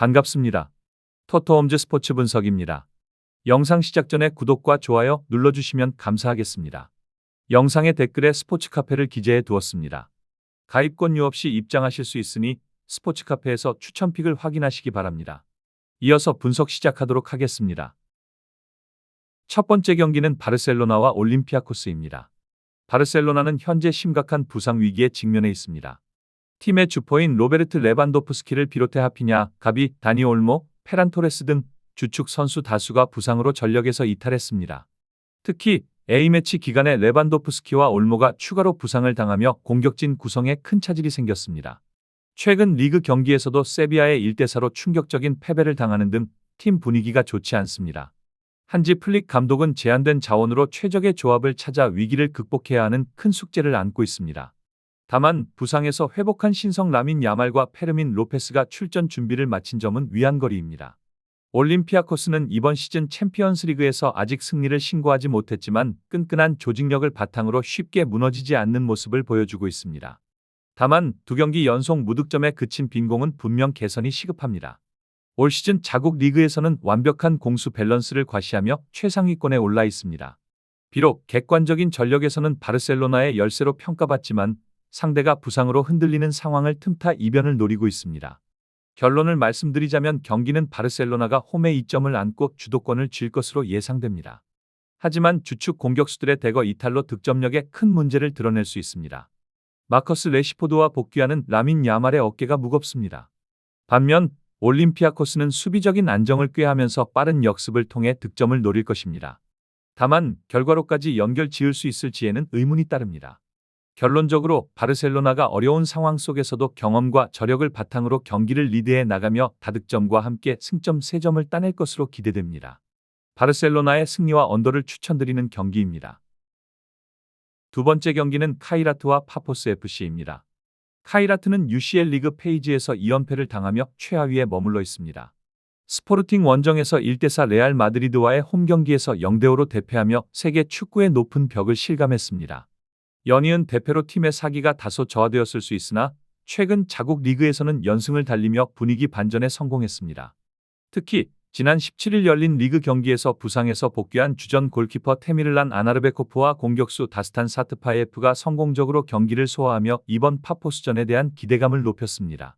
반갑습니다. 토토홈즈 스포츠 분석입니다. 영상 시작 전에 구독과 좋아요 눌러주시면 감사하겠습니다. 영상의 댓글에 스포츠 카페를 기재해 두었습니다. 가입권료 없이 입장하실 수 있으니 스포츠 카페에서 추천픽을 확인하시기 바랍니다. 이어서 분석 시작하도록 하겠습니다. 첫 번째 경기는 바르셀로나와 올림피아코스입니다. 바르셀로나는 현재 심각한 부상 위기에 직면해 있습니다. 팀의 주포인 로베르트 레반도프스키를 비롯해 하피냐, 가비, 다니 올모, 페란 토레스 등 주축 선수 다수가 부상으로 전력에서 이탈했습니다. 특히 A매치 기간에 레반도프스키와 올모가 추가로 부상을 당하며 공격진 구성에 큰 차질이 생겼습니다. 최근 리그 경기에서도 세비야의 1대4로 충격적인 패배를 당하는 등 팀 분위기가 좋지 않습니다. 한지 플릭 감독은 제한된 자원으로 최적의 조합을 찾아 위기를 극복해야 하는 큰 숙제를 안고 있습니다. 다만 부상에서 회복한 신성 라민 야말과 페르민 로페스가 출전 준비를 마친 점은 위안거리입니다. 올림피아코스는 이번 시즌 챔피언스리그에서 아직 승리를 신고하지 못했지만 끈끈한 조직력을 바탕으로 쉽게 무너지지 않는 모습을 보여주고 있습니다. 다만 두 경기 연속 무득점에 그친 빈공은 분명 개선이 시급합니다. 올 시즌 자국 리그에서는 완벽한 공수 밸런스를 과시하며 최상위권에 올라 있습니다. 비록 객관적인 전력에서는 바르셀로나의 열세로 평가받지만 상대가 부상으로 흔들리는 상황을 틈타 이변을 노리고 있습니다. 결론을 말씀드리자면 경기는 바르셀로나가 홈에 2점을 안고 주도권을 쥘 것으로 예상됩니다. 하지만 주축 공격수들의 대거 이탈로 득점력에 큰 문제를 드러낼 수 있습니다. 마커스 레시포드와 복귀하는 라민 야말의 어깨가 무겁습니다. 반면 올림피아코스는 수비적인 안정을 꾀하면서 빠른 역습을 통해 득점을 노릴 것입니다. 다만 결과로까지 연결 지을 수 있을지에는 의문이 따릅니다. 결론적으로 바르셀로나가 어려운 상황 속에서도 경험과 저력을 바탕으로 경기를 리드해 나가며 다득점과 함께 승점 3점을 따낼 것으로 기대됩니다. 바르셀로나의 승리와 언더를 추천드리는 경기입니다. 두 번째 경기는 카이라트와 파포스 FC입니다. 카이라트는 UCL 리그 페이지에서 2연패를 당하며 최하위에 머물러 있습니다. 스포르팅 원정에서 1대4 레알 마드리드와의 홈 경기에서 0대5로 대패하며 세계 축구의 높은 벽을 실감했습니다. 연이은 대패로 팀의 사기가 다소 저하되었을 수 있으나 최근 자국 리그에서는 연승을 달리며 분위기 반전에 성공했습니다. 특히 지난 17일 열린 리그 경기에서 부상에서 복귀한 주전 골키퍼 테미를란 아나르베코프와 공격수 다스탄 사트파예프가 성공적으로 경기를 소화하며 이번 파포스전에 대한 기대감을 높였습니다.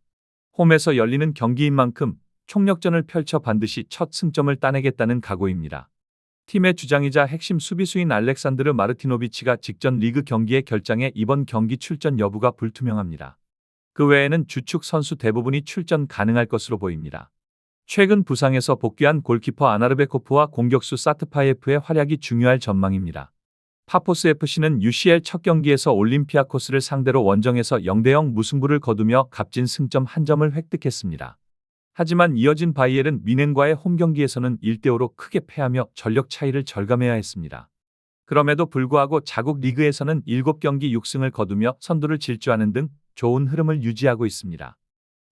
홈에서 열리는 경기인 만큼 총력전을 펼쳐 반드시 첫 승점을 따내겠다는 각오입니다. 팀의 주장이자 핵심 수비수인 알렉산드르 마르티노비치가 직전 리그 경기의 결장에 이번 경기 출전 여부가 불투명합니다. 그 외에는 주축 선수 대부분이 출전 가능할 것으로 보입니다. 최근 부상에서 복귀한 골키퍼 아나르베코프와 공격수 사트파예프의 활약이 중요할 전망입니다. 파포스 FC는 UCL 첫 경기에서 올림피아코스를 상대로 원정에서 0대0 무승부를 거두며 값진 승점 한 점을 획득했습니다. 하지만 이어진 바이엘은 미넨과의 홈 경기에서는 1대5로 크게 패하며 전력 차이를 절감해야 했습니다. 그럼에도 불구하고 자국 리그에서는 7경기 6승을 거두며 선두를 질주하는 등 좋은 흐름을 유지하고 있습니다.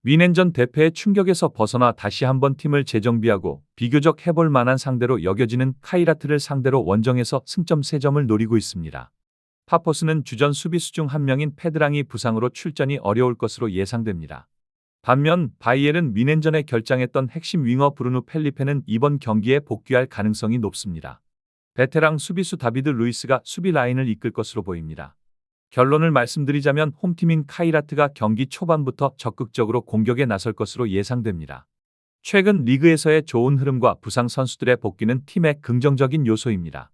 위넨전 대패의 충격에서 벗어나 다시 한번 팀을 재정비하고 비교적 해볼 만한 상대로 여겨지는 카이라트를 상대로 원정에서 승점 3점을 노리고 있습니다. 파포스는 주전 수비수 중 한 명인 페드랑이 부상으로 출전이 어려울 것으로 예상됩니다. 반면 바이엘은 미넨전에 결장했던 핵심 윙어 브루누 펠리페는 이번 경기에 복귀할 가능성이 높습니다. 베테랑 수비수 다비드 루이스가 수비 라인을 이끌 것으로 보입니다. 결론을 말씀드리자면 홈팀인 카이라트가 경기 초반부터 적극적으로 공격에 나설 것으로 예상됩니다. 최근 리그에서의 좋은 흐름과 부상 선수들의 복귀는 팀의 긍정적인 요소입니다.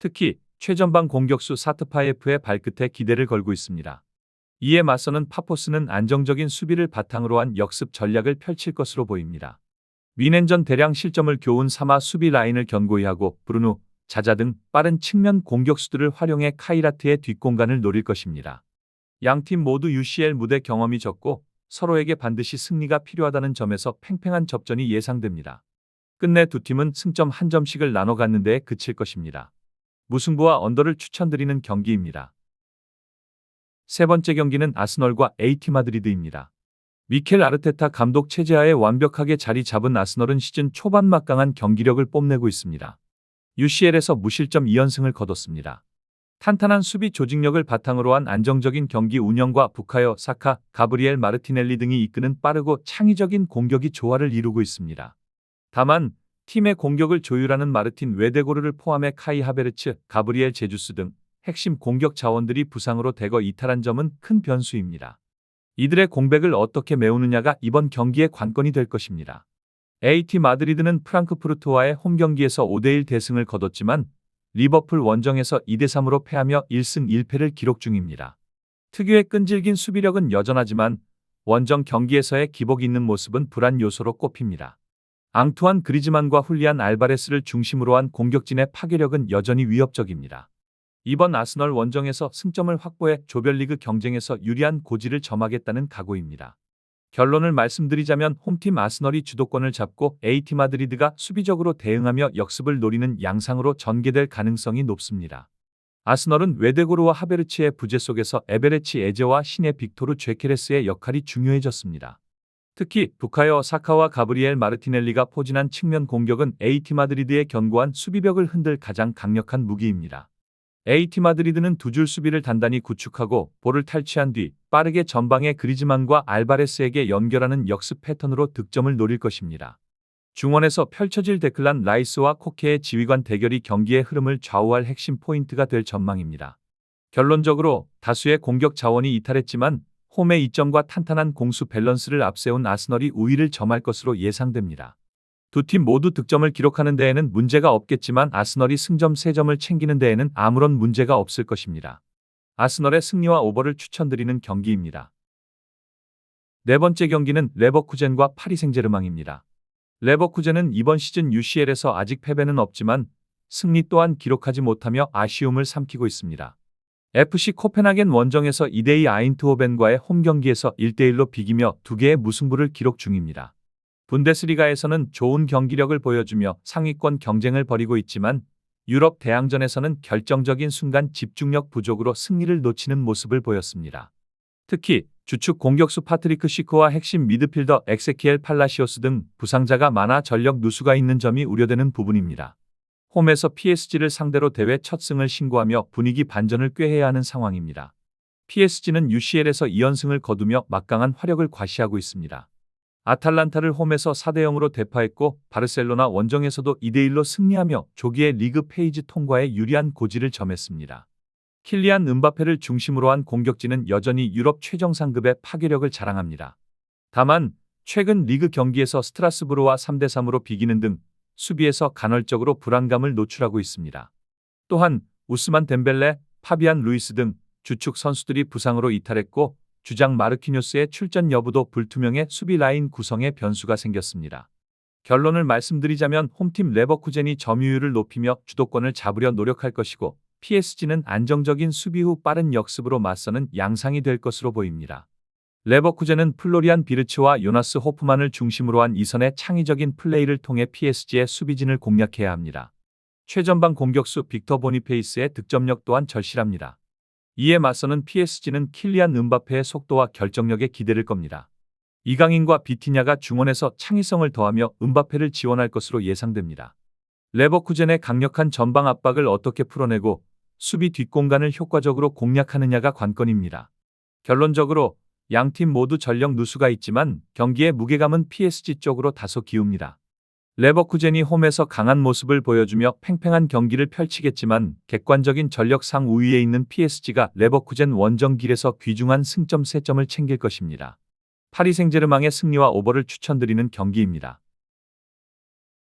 특히 최전방 공격수 사트파예프의 발끝에 기대를 걸고 있습니다. 이에 맞서는 파포스는 안정적인 수비를 바탕으로 한 역습 전략을 펼칠 것으로 보입니다. 위넨전 대량 실점을 교훈 삼아 수비 라인을 견고히 하고 브루누, 자자 등 빠른 측면 공격수들을 활용해 카이라트의 뒷공간을 노릴 것입니다. 양팀 모두 UCL 무대 경험이 적고 서로에게 반드시 승리가 필요하다는 점에서 팽팽한 접전이 예상됩니다. 끝내 두 팀은 승점 한 점씩을 나눠 갖는 데에 그칠 것입니다. 무승부와 언더를 추천드리는 경기입니다. 세 번째 경기는 아스널과 AT 마드리드입니다. 미켈 아르테타 감독 체제하에 완벽하게 자리 잡은 아스널은 시즌 초반 막강한 경기력을 뽐내고 있습니다. UCL에서 무실점 2연승을 거뒀습니다. 탄탄한 수비 조직력을 바탕으로 한 안정적인 경기 운영과 부카요, 사카, 가브리엘 마르티넬리 등이 이끄는 빠르고 창의적인 공격이 조화를 이루고 있습니다. 다만 팀의 공격을 조율하는 마르틴 웨데고르를 포함해 카이 하베르츠, 가브리엘 제주스 등 핵심 공격 자원들이 부상으로 대거 이탈한 점은 큰 변수입니다. 이들의 공백을 어떻게 메우느냐가 이번 경기의 관건이 될 것입니다. AT 마드리드는 프랑크푸르트와의 홈 경기에서 5대1 대승을 거뒀지만 리버풀 원정에서 2대3으로 패하며 1승 1패를 기록 중입니다. 특유의 끈질긴 수비력은 여전하지만 원정 경기에서의 기복 있는 모습은 불안 요소로 꼽힙니다. 앙투안 그리즈만과 훌리안 알바레스를 중심으로 한 공격진의 파괴력은 여전히 위협적입니다. 이번 아스널 원정에서 승점을 확보해 조별리그 경쟁에서 유리한 고지를 점하겠다는 각오입니다. 결론을 말씀드리자면 홈팀 아스널이 주도권을 잡고 AT 마드리드가 수비적으로 대응하며 역습을 노리는 양상으로 전개될 가능성이 높습니다. 아스널은 웨데고르와 하베르치의 부재 속에서 에베레치 에제와 신의 빅토르 죄케레스의 역할이 중요해졌습니다. 특히 부카요 사카와 가브리엘 마르티넬리가 포진한 측면 공격은 AT 마드리드의 견고한 수비벽을 흔들 가장 강력한 무기입니다. AT 마드리드는 두 줄 수비를 단단히 구축하고 볼을 탈취한 뒤 빠르게 전방의 그리즈만과 알바레스에게 연결하는 역습 패턴으로 득점을 노릴 것입니다. 중원에서 펼쳐질 데클란 라이스와 코케의 지휘관 대결이 경기의 흐름을 좌우할 핵심 포인트가 될 전망입니다. 결론적으로 다수의 공격 자원이 이탈했지만 홈의 이점과 탄탄한 공수 밸런스를 앞세운 아스널이 우위를 점할 것으로 예상됩니다. 두 팀 모두 득점을 기록하는 데에는 문제가 없겠지만 아스널이 승점 3점을 챙기는 데에는 아무런 문제가 없을 것입니다. 아스널의 승리와 오버를 추천드리는 경기입니다. 네 번째 경기는 레버쿠젠과 파리 생제르망입니다. 레버쿠젠은 이번 시즌 UCL에서 아직 패배는 없지만 승리 또한 기록하지 못하며 아쉬움을 삼키고 있습니다. FC 코펜하겐 원정에서 2대2 아인트호벤과의 홈 경기에서 1대1로 비기며 두 개의 무승부를 기록 중입니다. 분데스리가에서는 좋은 경기력을 보여주며 상위권 경쟁을 벌이고 있지만 유럽 대항전에서는 결정적인 순간 집중력 부족으로 승리를 놓치는 모습을 보였습니다. 특히 주축 공격수 파트리크 시코와 핵심 미드필더 엑세키엘 팔라시오스 등 부상자가 많아 전력 누수가 있는 점이 우려되는 부분입니다. 홈에서 PSG를 상대로 대회 첫 승을 신고하며 분위기 반전을 꾀해야 하는 상황입니다. PSG는 UCL에서 2연승을 거두며 막강한 화력을 과시하고 있습니다. 아탈란타를 홈에서 4대 0으로 대파했고 바르셀로나 원정에서도 2대 1로 승리하며 조기의 리그 페이지 통과에 유리한 고지를 점했습니다. 킬리안 은바페를 중심으로 한 공격진은 여전히 유럽 최정상급의 파괴력을 자랑합니다. 다만 최근 리그 경기에서 스트라스부르와 3대 3으로 비기는 등 수비에서 간헐적으로 불안감을 노출하고 있습니다. 또한 우스만 덴벨레, 파비안 루이스 등 주축 선수들이 부상으로 이탈했고 주장 마르키뉴스의 출전 여부도 불투명해 수비 라인 구성에 변수가 생겼습니다. 결론을 말씀드리자면 홈팀 레버쿠젠이 점유율을 높이며 주도권을 잡으려 노력할 것이고 PSG는 안정적인 수비 후 빠른 역습으로 맞서는 양상이 될 것으로 보입니다. 레버쿠젠은 플로리안 비르츠와 요나스 호프만을 중심으로 한 이선의 창의적인 플레이를 통해 PSG의 수비진을 공략해야 합니다. 최전방 공격수 빅터 보니페이스의 득점력 또한 절실합니다. 이에 맞서는 PSG는 킬리안 은바페의 속도와 결정력에 기대를 겁니다. 이강인과 비티냐가 중원에서 창의성을 더하며 은바페를 지원할 것으로 예상됩니다. 레버쿠젠의 강력한 전방 압박을 어떻게 풀어내고 수비 뒷공간을 효과적으로 공략하느냐가 관건입니다. 결론적으로 양팀 모두 전력 누수가 있지만 경기의 무게감은 PSG 쪽으로 다소 기웁니다. 레버쿠젠이 홈에서 강한 모습을 보여주며 팽팽한 경기를 펼치겠지만 객관적인 전력상 우위에 있는 PSG가 레버쿠젠 원정 길에서 귀중한 승점 3점을 챙길 것입니다. 파리 생제르망의 승리와 오버를 추천드리는 경기입니다.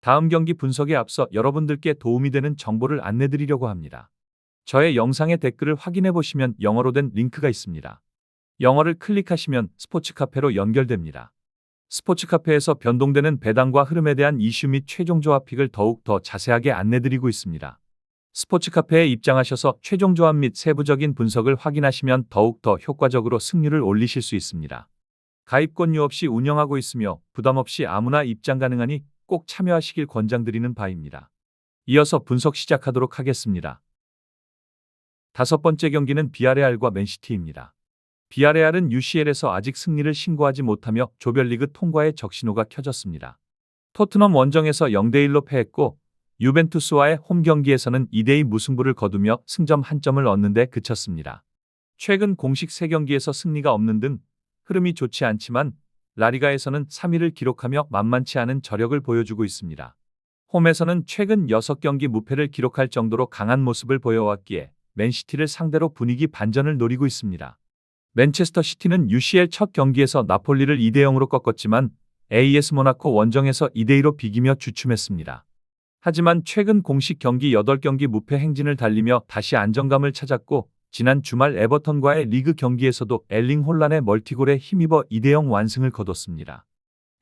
다음 경기 분석에 앞서 여러분들께 도움이 되는 정보를 안내드리려고 합니다. 저의 영상의 댓글을 확인해 보시면 영어로 된 링크가 있습니다. 영어를 클릭하시면 스포츠 카페로 연결됩니다. 스포츠 카페에서 변동되는 배당과 흐름에 대한 이슈 및 최종 조합 픽을 더욱 더 자세하게 안내드리고 있습니다. 스포츠 카페에 입장하셔서 최종 조합 및 세부적인 분석을 확인하시면 더욱 더 효과적으로 승률을 올리실 수 있습니다. 가입권료 없이 운영하고 있으며 부담 없이 아무나 입장 가능하니 꼭 참여하시길 권장드리는 바입니다. 이어서 분석 시작하도록 하겠습니다. 다섯 번째 경기는 비아레알과 맨시티입니다. 비아레알은 UCL에서 아직 승리를 신고하지 못하며 조별리그 통과의 적신호가 켜졌습니다. 토트넘 원정에서 0대1로 패했고 유벤투스와의 홈 경기에서는 2대2 무승부를 거두며 승점 한 점을 얻는 데 그쳤습니다. 최근 공식 3경기에서 승리가 없는 등 흐름이 좋지 않지만 라리가에서는 3위를 기록하며 만만치 않은 저력을 보여주고 있습니다. 홈에서는 최근 6경기 무패를 기록할 정도로 강한 모습을 보여왔기에 맨시티를 상대로 분위기 반전을 노리고 있습니다. 맨체스터 시티는 UCL 첫 경기에서 나폴리를 2대 0으로 꺾었지만 AS 모나코 원정에서 2대 2로 비기며 주춤했습니다. 하지만 최근 공식 경기 8경기 무패 행진을 달리며 다시 안정감을 찾았고 지난 주말 에버턴과의 리그 경기에서도 엘링 혼란의 멀티골에 힘입어 2대 0 완승을 거뒀습니다.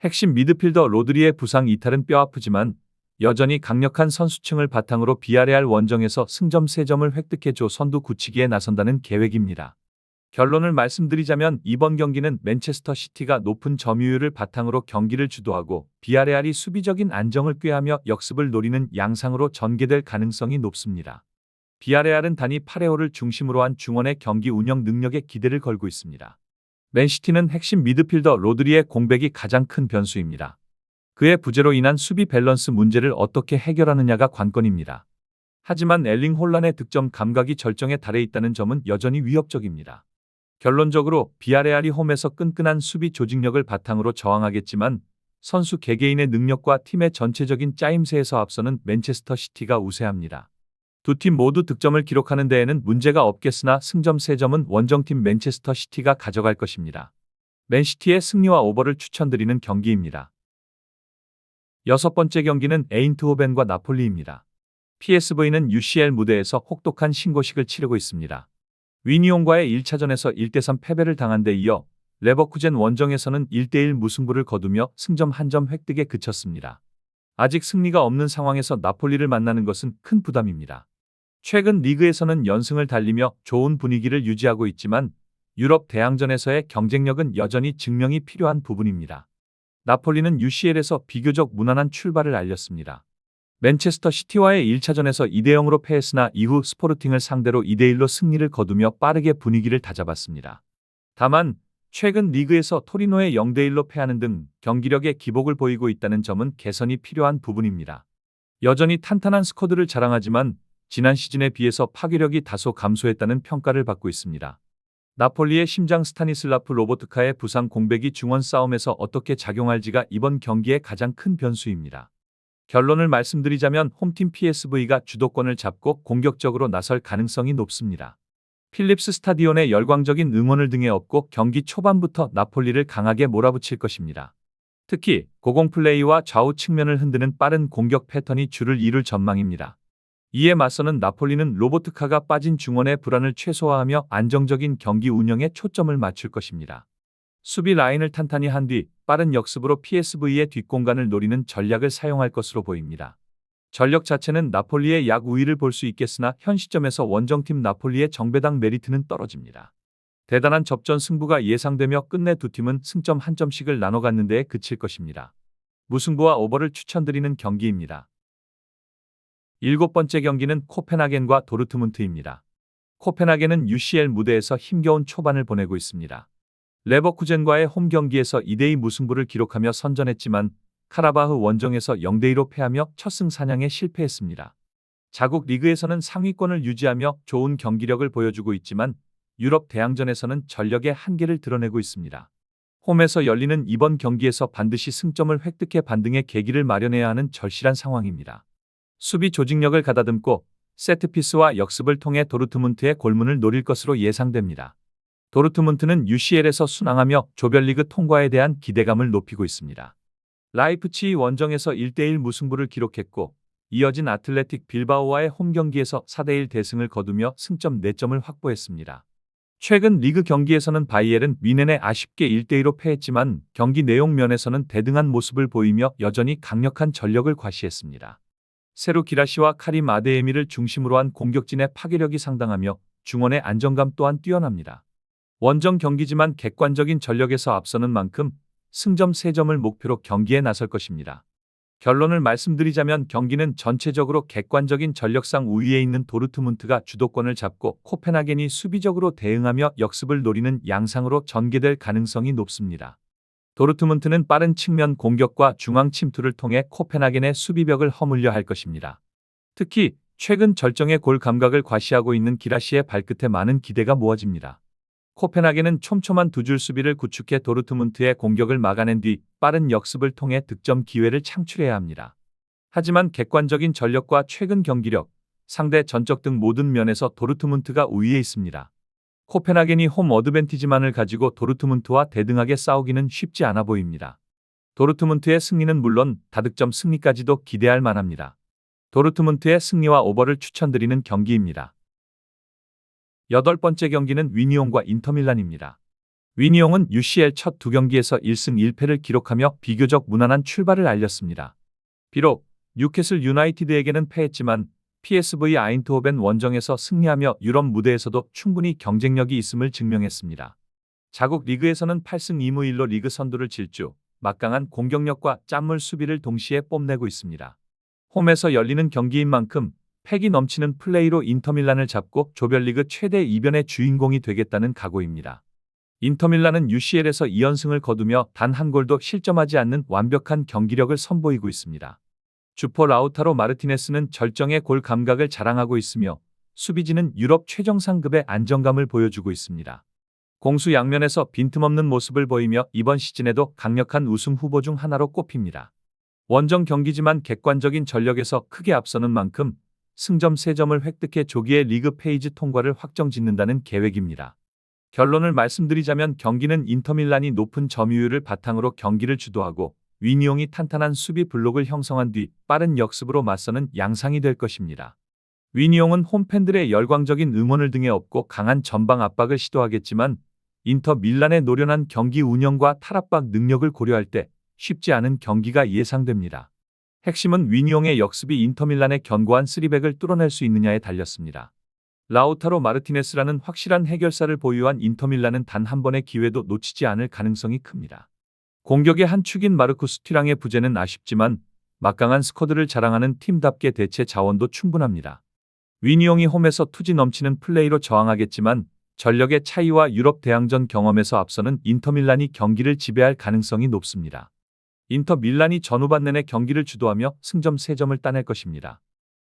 핵심 미드필더 로드리의 부상 이탈은 뼈아프지만 여전히 강력한 선수층을 바탕으로 비아레알 원정에서 승점 3점을 획득해줘 선두 굳히기에 나선다는 계획입니다. 결론을 말씀드리자면 이번 경기는 맨체스터 시티가 높은 점유율을 바탕으로 경기를 주도하고 비아레알이 수비적인 안정을 꾀하며 역습을 노리는 양상으로 전개될 가능성이 높습니다. 비아레알은 단위 8회호를 중심으로 한 중원의 경기 운영 능력에 기대를 걸고 있습니다. 맨시티는 핵심 미드필더 로드리의 공백이 가장 큰 변수입니다. 그의 부재로 인한 수비 밸런스 문제를 어떻게 해결하느냐가 관건입니다. 하지만 엘링 혼란의 득점 감각이 절정에 달해 있다는 점은 여전히 위협적입니다. 결론적으로 비아레알이 홈에서 끈끈한 수비 조직력을 바탕으로 저항하겠지만 선수 개개인의 능력과 팀의 전체적인 짜임새에서 앞서는 맨체스터 시티가 우세합니다. 두 팀 모두 득점을 기록하는 데에는 문제가 없겠으나 승점 3점은 원정팀 맨체스터 시티가 가져갈 것입니다. 맨시티의 승리와 오버를 추천드리는 경기입니다. 여섯 번째 경기는 에인트호벤과 나폴리입니다. PSV는 UCL 무대에서 혹독한 신고식을 치르고 있습니다. 위니온과의 1차전에서 1대3 패배를 당한 데 이어 레버쿠젠 원정에서는 1대1 무승부를 거두며 승점 한 점 획득에 그쳤습니다. 아직 승리가 없는 상황에서 나폴리를 만나는 것은 큰 부담입니다. 최근 리그에서는 연승을 달리며 좋은 분위기를 유지하고 있지만 유럽 대항전에서의 경쟁력은 여전히 증명이 필요한 부분입니다. 나폴리는 UCL에서 비교적 무난한 출발을 알렸습니다. 맨체스터 시티와의 1차전에서 2대 0으로 패했으나 이후 스포르팅을 상대로 2대 1로 승리를 거두며 빠르게 분위기를 다잡았습니다. 다만 최근 리그에서 토리노에 0대 1로 패하는 등 경기력의 기복을 보이고 있다는 점은 개선이 필요한 부분입니다. 여전히 탄탄한 스쿼드를 자랑하지만 지난 시즌에 비해서 파괴력이 다소 감소했다는 평가를 받고 있습니다. 나폴리의 심장 스타니슬라프 로보트카의 부상 공백이 중원 싸움에서 어떻게 작용할지가 이번 경기의 가장 큰 변수입니다. 결론을 말씀드리자면 홈팀 PSV가 주도권을 잡고 공격적으로 나설 가능성이 높습니다. 필립스 스타디온의 열광적인 응원을 등에 업고 경기 초반부터 나폴리를 강하게 몰아붙일 것입니다. 특히 고공 플레이와 좌우 측면을 흔드는 빠른 공격 패턴이 줄을 이룰 전망입니다. 이에 맞서는 나폴리는 로보트카가 빠진 중원의 불안을 최소화하며 안정적인 경기 운영에 초점을 맞출 것입니다. 수비 라인을 탄탄히 한 뒤 빠른 역습으로 PSV의 뒷공간을 노리는 전략을 사용할 것으로 보입니다. 전력 자체는 나폴리의 약 우위를 볼 수 있겠으나 현 시점에서 원정팀 나폴리의 정배당 메리트는 떨어집니다. 대단한 접전 승부가 예상되며 끝내 두 팀은 승점 한 점씩을 나눠 갖는 데에 그칠 것입니다. 무승부와 오버를 추천드리는 경기입니다. 일곱 번째 경기는 코펜하겐과 도르트문트입니다. 코펜하겐은 UCL 무대에서 힘겨운 초반을 보내고 있습니다. 레버쿠젠과의 홈 경기에서 2대2 무승부를 기록하며 선전했지만 카라바흐 원정에서 0대2로 패하며 첫 승 사냥에 실패했습니다. 자국 리그에서는 상위권을 유지하며 좋은 경기력을 보여주고 있지만 유럽 대항전에서는 전력의 한계를 드러내고 있습니다. 홈에서 열리는 이번 경기에서 반드시 승점을 획득해 반등의 계기를 마련해야 하는 절실한 상황입니다. 수비 조직력을 가다듬고 세트피스와 역습을 통해 도르트문트의 골문을 노릴 것으로 예상됩니다. 도르트문트는 UCL에서 순항하며 조별리그 통과에 대한 기대감을 높이고 있습니다. 라이프치히 원정에서 1대1 무승부를 기록했고 이어진 아틀레틱 빌바오와의 홈 경기에서 4대1 대승을 거두며 승점 4점을 확보했습니다. 최근 리그 경기에서는 바이엘은 미넨에 아쉽게 1대2로 패했지만 경기 내용 면에서는 대등한 모습을 보이며 여전히 강력한 전력을 과시했습니다. 세루 기라시와 카림 아데에미를 중심으로 한 공격진의 파괴력이 상당하며 중원의 안정감 또한 뛰어납니다. 원정 경기지만 객관적인 전력에서 앞서는 만큼 승점 3점을 목표로 경기에 나설 것입니다. 결론을 말씀드리자면 경기는 전체적으로 객관적인 전력상 우위에 있는 도르트문트가 주도권을 잡고 코펜하겐이 수비적으로 대응하며 역습을 노리는 양상으로 전개될 가능성이 높습니다. 도르트문트는 빠른 측면 공격과 중앙 침투를 통해 코펜하겐의 수비벽을 허물려 할 것입니다. 특히 최근 절정의 골 감각을 과시하고 있는 기라시의 발끝에 많은 기대가 모아집니다. 코펜하겐은 촘촘한 두 줄 수비를 구축해 도르트문트의 공격을 막아낸 뒤 빠른 역습을 통해 득점 기회를 창출해야 합니다. 하지만 객관적인 전력과 최근 경기력, 상대 전적 등 모든 면에서 도르트문트가 우위에 있습니다. 코펜하겐이 홈 어드밴티지만을 가지고 도르트문트와 대등하게 싸우기는 쉽지 않아 보입니다. 도르트문트의 승리는 물론 다득점 승리까지도 기대할 만합니다. 도르트문트의 승리와 오버를 추천드리는 경기입니다. 여덟 번째 경기는 위니옹과 인터밀란입니다. 위니옹은 UCL 첫 두 경기에서 1승 1패를 기록하며 비교적 무난한 출발을 알렸습니다. 비록 뉴캐슬 유나이티드에게는 패했지만 PSV 아인트호벤 원정에서 승리하며 유럽 무대에서도 충분히 경쟁력이 있음을 증명했습니다. 자국 리그에서는 8승 2무 1로 리그 선두를 질주, 막강한 공격력과 짠물 수비를 동시에 뽐내고 있습니다. 홈에서 열리는 경기인 만큼 패기 넘치는 플레이로 인터밀란을 잡고 조별리그 최대 이변의 주인공이 되겠다는 각오입니다. 인터밀란은 UCL에서 2연승을 거두며 단 한 골도 실점하지 않는 완벽한 경기력을 선보이고 있습니다. 주포 라우타로 마르티네스는 절정의 골 감각을 자랑하고 있으며 수비진은 유럽 최정상급의 안정감을 보여주고 있습니다. 공수 양면에서 빈틈없는 모습을 보이며 이번 시즌에도 강력한 우승 후보 중 하나로 꼽힙니다. 원정 경기지만 객관적인 전력에서 크게 앞서는 만큼 승점 3점을 획득해 조기에 리그 페이지 통과를 확정짓는다는 계획입니다. 결론을 말씀드리자면 경기는 인터밀란이 높은 점유율을 바탕으로 경기를 주도하고 위니용이 탄탄한 수비 블록을 형성한 뒤 빠른 역습으로 맞서는 양상이 될 것입니다. 위니용은 홈팬들의 열광적인 응원을 등에 업고 강한 전방 압박을 시도하겠지만 인터 밀란의 노련한 경기 운영과 탈압박 능력을 고려할 때 쉽지 않은 경기가 예상됩니다. 핵심은 위니용의 역습이 인터밀란의 견고한 쓰리백을 뚫어낼 수 있느냐에 달렸습니다. 라우타로 마르티네스라는 확실한 해결사를 보유한 인터밀란은 단 한 번의 기회도 놓치지 않을 가능성이 큽니다. 공격의 한 축인 마르쿠스 튀랑의 부재는 아쉽지만 막강한 스쿼드를 자랑하는 팀답게 대체 자원도 충분합니다. 위니용이 홈에서 투지 넘치는 플레이로 저항하겠지만 전력의 차이와 유럽 대항전 경험에서 앞서는 인터밀란이 경기를 지배할 가능성이 높습니다. 인터 밀란이 전후반 내내 경기를 주도하며 승점 3점을 따낼 것입니다.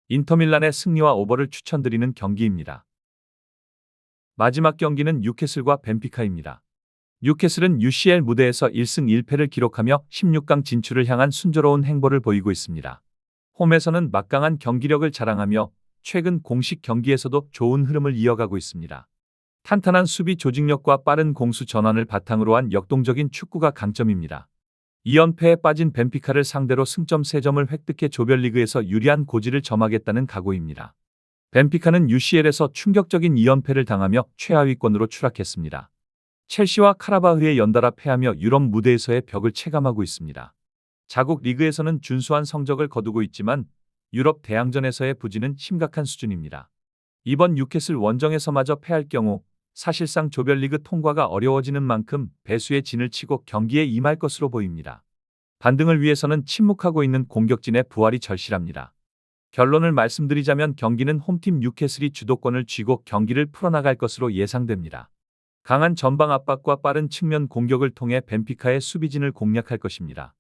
인터 밀란의 승리와 오버를 추천드리는 경기입니다. 마지막 경기는 뉴캐슬과 벤피카입니다. 뉴캐슬은 UCL 무대에서 1승 1패를 기록하며 16강 진출을 향한 순조로운 행보를 보이고 있습니다. 홈에서는 막강한 경기력을 자랑하며 최근 공식 경기에서도 좋은 흐름을 이어가고 있습니다. 탄탄한 수비 조직력과 빠른 공수 전환을 바탕으로 한 역동적인 축구가 강점입니다. 2연패에 빠진 벤피카를 상대로 승점 3점을 획득해 조별리그에서 유리한 고지를 점하겠다는 각오입니다. 벤피카는 UCL에서 충격적인 2연패를 당하며 최하위권으로 추락했습니다. 첼시와 카라바흐에 연달아 패하며 유럽 무대에서의 벽을 체감하고 있습니다. 자국 리그에서는 준수한 성적을 거두고 있지만 유럽 대항전에서의 부진은 심각한 수준입니다. 이번 뉴캐슬 원정에서마저 패할 경우 사실상 조별리그 통과가 어려워지는 만큼 배수의 진을 치고 경기에 임할 것으로 보입니다. 반등을 위해서는 침묵하고 있는 공격진의 부활이 절실합니다. 결론을 말씀드리자면 경기는 홈팀 뉴캐슬이 주도권을 쥐고 경기를 풀어나갈 것으로 예상됩니다. 강한 전방 압박과 빠른 측면 공격을 통해 벤피카의 수비진을 공략할 것입니다.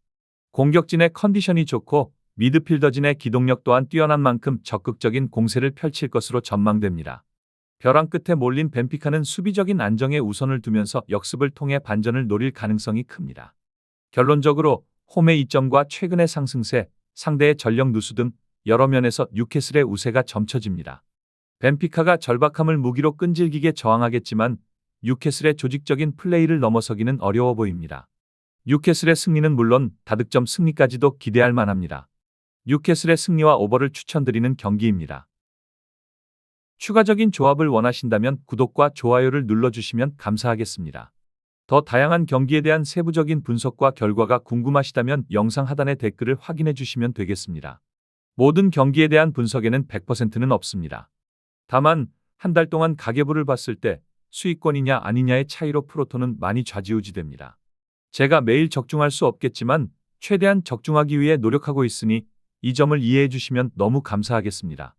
공격진의 컨디션이 좋고 미드필더진의 기동력 또한 뛰어난 만큼 적극적인 공세를 펼칠 것으로 전망됩니다. 벼랑 끝에 몰린 벤피카는 수비적인 안정에 우선을 두면서 역습을 통해 반전을 노릴 가능성이 큽니다. 결론적으로 홈의 이점과 최근의 상승세, 상대의 전력 누수 등 여러 면에서 뉴캐슬의 우세가 점쳐집니다. 벤피카가 절박함을 무기로 끈질기게 저항하겠지만 뉴캐슬의 조직적인 플레이를 넘어서기는 어려워 보입니다. 뉴캐슬의 승리는 물론 다득점 승리까지도 기대할 만합니다. 뉴캐슬의 승리와 오버를 추천드리는 경기입니다. 추가적인 조합을 원하신다면 구독과 좋아요를 눌러주시면 감사하겠습니다. 더 다양한 경기에 대한 세부적인 분석과 결과가 궁금하시다면 영상 하단의 댓글을 확인해 주시면 되겠습니다. 모든 경기에 대한 분석에는 100%는 없습니다. 다만 한 달 동안 가계부를 봤을 때 수익권이냐 아니냐의 차이로 프로토는 많이 좌지우지됩니다. 제가 매일 적중할 수 없겠지만 최대한 적중하기 위해 노력하고 있으니 이 점을 이해해 주시면 너무 감사하겠습니다.